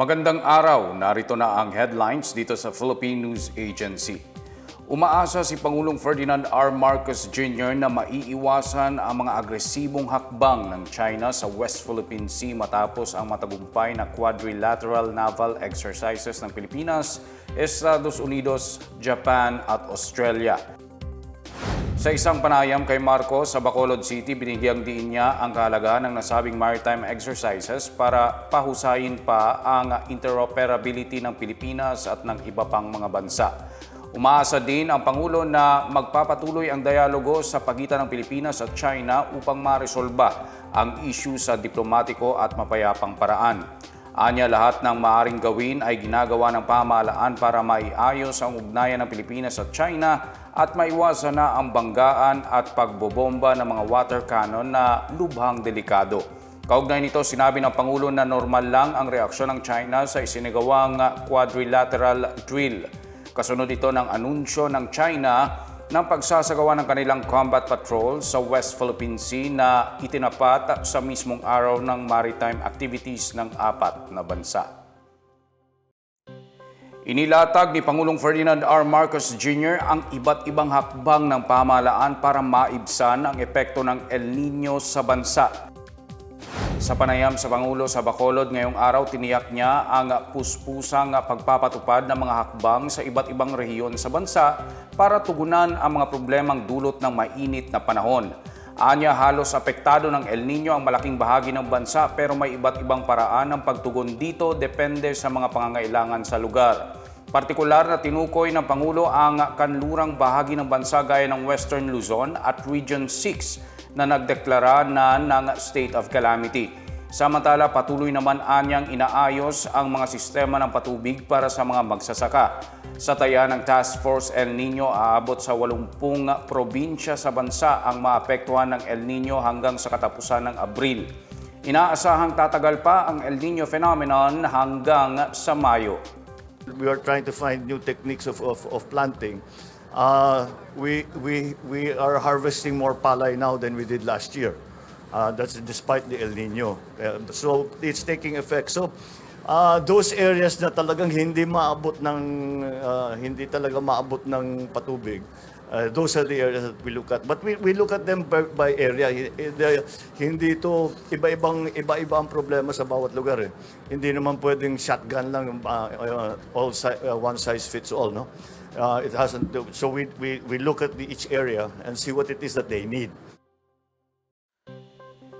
Magandang araw, narito na ang headlines dito sa Philippine News Agency. Umaasa si Pangulong Ferdinand R. Marcos Jr. na maiiwasan ang mga agresibong hakbang ng China sa West Philippine Sea matapos ang matagumpay na quadrilateral naval exercises ng Pilipinas, Estados Unidos, Japan at Australia. Sa isang panayam kay Marcos sa Bacolod City, binigyang diin niya ang kahalagahan ng nasabing maritime exercises para pahusayin pa ang interoperability ng Pilipinas at ng iba pang mga bansa. Umaasa din ang Pangulo na magpapatuloy ang dialogo sa pagitan ng Pilipinas at China upang maresolba ang issue sa diplomatiko at mapayapang paraan. Anya lahat ng maaring gawin ay ginagawa ng pamahalaan para maiayos ang ugnayan ng Pilipinas at China at maiwasan na ang banggaan at pagbobomba ng mga water cannon na lubhang delikado. Kaugnay nito, sinabi ng Pangulo na normal lang ang reaksyon ng China sa isinagawang quadrilateral drill. Kasunod ito ng anunsyo ng China ng pagsasagawa ng kanilang combat patrol sa West Philippine Sea na itinapat sa mismong araw ng maritime activities ng apat na bansa. Inilatag ni Pangulong Ferdinand R. Marcos Jr. ang iba't ibang hakbang ng pamahalaan para maibsan ang epekto ng El Nino sa bansa. Sa panayam sa Pangulo sa Bacolod ngayong araw, tiniyak niya ang puspusang pagpapatupad ng mga hakbang sa iba't ibang rehiyon sa bansa para tugunan ang mga problemang dulot ng mainit na panahon. Anya halos apektado ng El Nino ang malaking bahagi ng bansa pero may iba't ibang paraan ng pagtugon dito depende sa mga pangangailangan sa lugar. Partikular na tinukoy ng Pangulo ang kanlurang bahagi ng bansa gaya ng Western Luzon at Region 6 na nagdeklara na ng state of calamity. Samantala, patuloy naman anyang inaayos ang mga sistema ng patubig para sa mga magsasaka. Sa taya ng Task Force El Nino, aabot sa 80 probinsya sa bansa ang maapektuhan ng El Nino hanggang sa katapusan ng Abril. Inaasahang tatagal pa ang El Nino phenomenon hanggang sa Mayo. we are trying to find new techniques of, of, of planting. Uh, we, we, we are harvesting more palay now than we did last year. Uh, that's despite the El Nino. So it's taking effect. So uh, those areas na talagang hindi maabot ng uh, hindi talaga maabot ng patubig. Uh, those are the areas that we look at. But we, we look at them by, by area. Hi- Hindi ito iba-ibang iba-iba ang problema sa bawat lugar eh. Hindi naman pwedeng shotgun lang uh, uh, all si- uh, one size fits all, no? Uh, it hasn't so we, we we look at the, each area and see what it is that they need.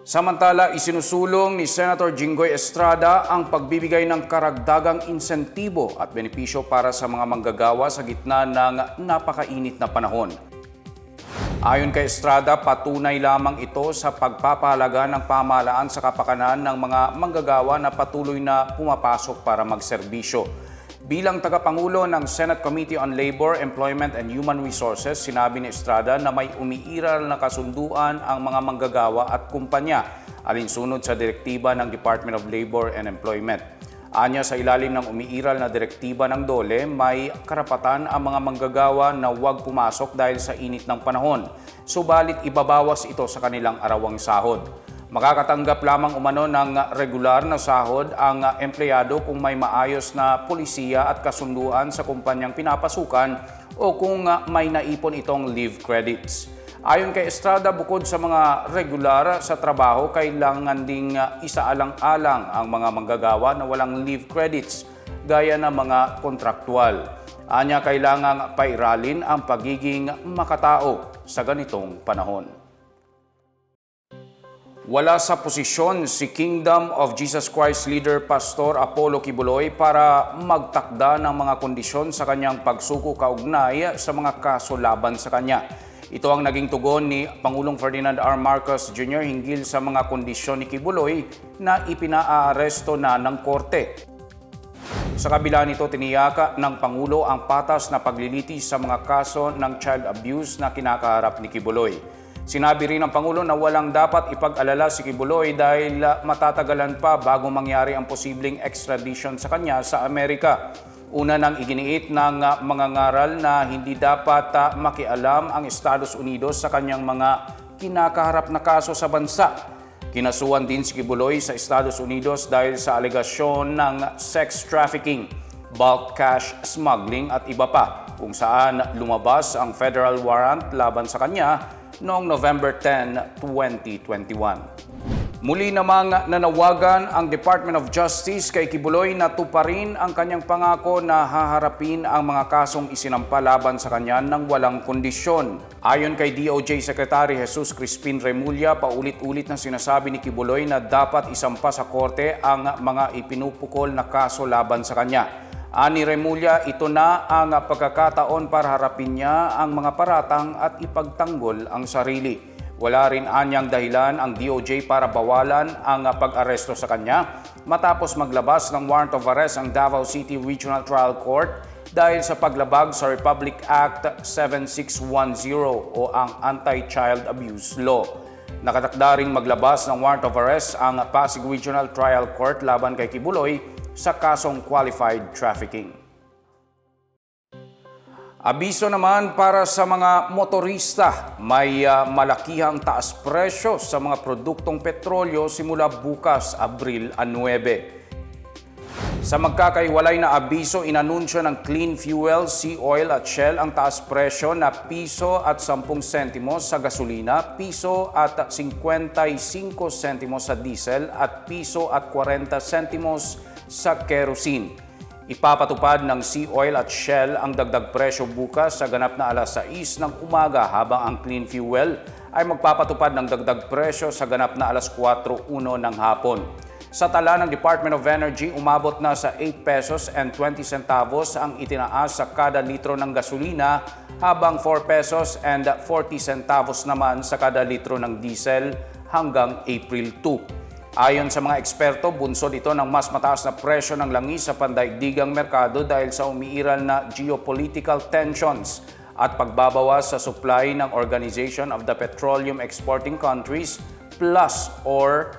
Samantala, isinusulong ni Senator Jinggoy Estrada ang pagbibigay ng karagdagang insentibo at benepisyo para sa mga manggagawa sa gitna ng napakainit na panahon. Ayon kay Estrada, patunay lamang ito sa pagpapahalaga ng pamahalaan sa kapakanan ng mga manggagawa na patuloy na pumapasok para magserbisyo. Bilang tagapangulo ng Senate Committee on Labor, Employment and Human Resources, sinabi ni Estrada na may umiiral na kasunduan ang mga manggagawa at kumpanya alinsunod sa direktiba ng Department of Labor and Employment. Anya sa ilalim ng umiiral na direktiba ng DOLE, may karapatan ang mga manggagawa na huwag pumasok dahil sa init ng panahon. Subalit ibabawas ito sa kanilang arawang sahod. Makakatanggap lamang umano ng regular na sahod ang empleyado kung may maayos na polisiya at kasunduan sa kumpanyang pinapasukan o kung may naipon itong leave credits. Ayon kay Estrada, bukod sa mga regular sa trabaho, kailangan ding isaalang-alang ang mga manggagawa na walang leave credits gaya ng mga kontraktual. Anya kailangang pairalin ang pagiging makatao sa ganitong panahon. Wala sa posisyon si Kingdom of Jesus Christ leader Pastor Apollo Kibuloy para magtakda ng mga kondisyon sa kanyang pagsuko kaugnay sa mga kaso laban sa kanya. Ito ang naging tugon ni Pangulong Ferdinand R. Marcos Jr. hinggil sa mga kondisyon ni Kibuloy na ipinaaresto na ng korte. Sa kabila nito, tiniyaka ng Pangulo ang patas na paglilitis sa mga kaso ng child abuse na kinakaharap ni Kibuloy. Sinabi rin ng Pangulo na walang dapat ipag-alala si Kibuloy dahil ah, matatagalan pa bago mangyari ang posibleng extradition sa kanya sa Amerika. Una nang iginiit ng ah, mga ngaral na hindi dapat ah, makialam ang Estados Unidos sa kanyang mga kinakaharap na kaso sa bansa. Kinasuhan din si Kibuloy sa Estados Unidos dahil sa alegasyon ng sex trafficking, bulk cash smuggling at iba pa kung saan lumabas ang federal warrant laban sa kanya noong November 10, 2021. Muli namang nanawagan ang Department of Justice kay Kibuloy na tuparin ang kanyang pangako na haharapin ang mga kasong isinampa laban sa kanya ng walang kondisyon. Ayon kay DOJ Secretary Jesus Crispin Remulla, paulit-ulit na sinasabi ni Kibuloy na dapat isampa sa korte ang mga ipinupukol na kaso laban sa kanya. Ani Remulla, ito na ang pagkakataon para harapin niya ang mga paratang at ipagtanggol ang sarili. Wala rin anyang dahilan ang DOJ para bawalan ang pag-aresto sa kanya matapos maglabas ng warrant of arrest ang Davao City Regional Trial Court dahil sa paglabag sa Republic Act 7610 o ang Anti-Child Abuse Law. Nakatakda ring maglabas ng warrant of arrest ang Pasig Regional Trial Court laban kay Kibuloy sa kasong qualified trafficking. Abiso naman para sa mga motorista, may ah, malakihang taas presyo sa mga produktong petrolyo simula bukas, Abril 9. Sa magkakaiwalay na abiso, inanunsyo ng Clean Fuel, Sea Oil at Shell ang taas presyo na piso at 10 sentimos sa gasolina, piso at 55 sentimos sa diesel at piso at 40 sentimos sa kerosene. Ipapatupad ng Sea Oil at Shell ang dagdag presyo bukas sa ganap na alas 6 ng umaga habang ang Clean Fuel ay magpapatupad ng dagdag presyo sa ganap na alas 4.1 ng hapon. Sa tala ng Department of Energy, umabot na sa 8 pesos and 20 centavos ang itinaas sa kada litro ng gasolina habang 4 pesos and 40 centavos naman sa kada litro ng diesel hanggang April 2. Ayon sa mga eksperto, bunsod ito ng mas mataas na presyo ng langis sa pandaigdigang merkado dahil sa umiiral na geopolitical tensions at pagbabawas sa supply ng Organization of the Petroleum Exporting Countries Plus or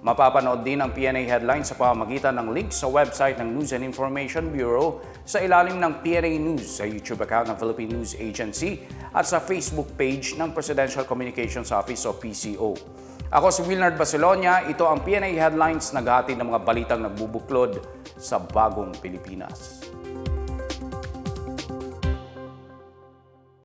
Mapapanood din ang PNA headlines sa pamamagitan ng link sa website ng News and Information Bureau sa ilalim ng PNA News sa YouTube account ng Philippine News Agency at sa Facebook page ng Presidential Communications Office o PCO. Ako si Wilnard Basilonia, ito ang PNA Headlines naghahatid ng mga balitang nagbubuklod sa bagong Pilipinas.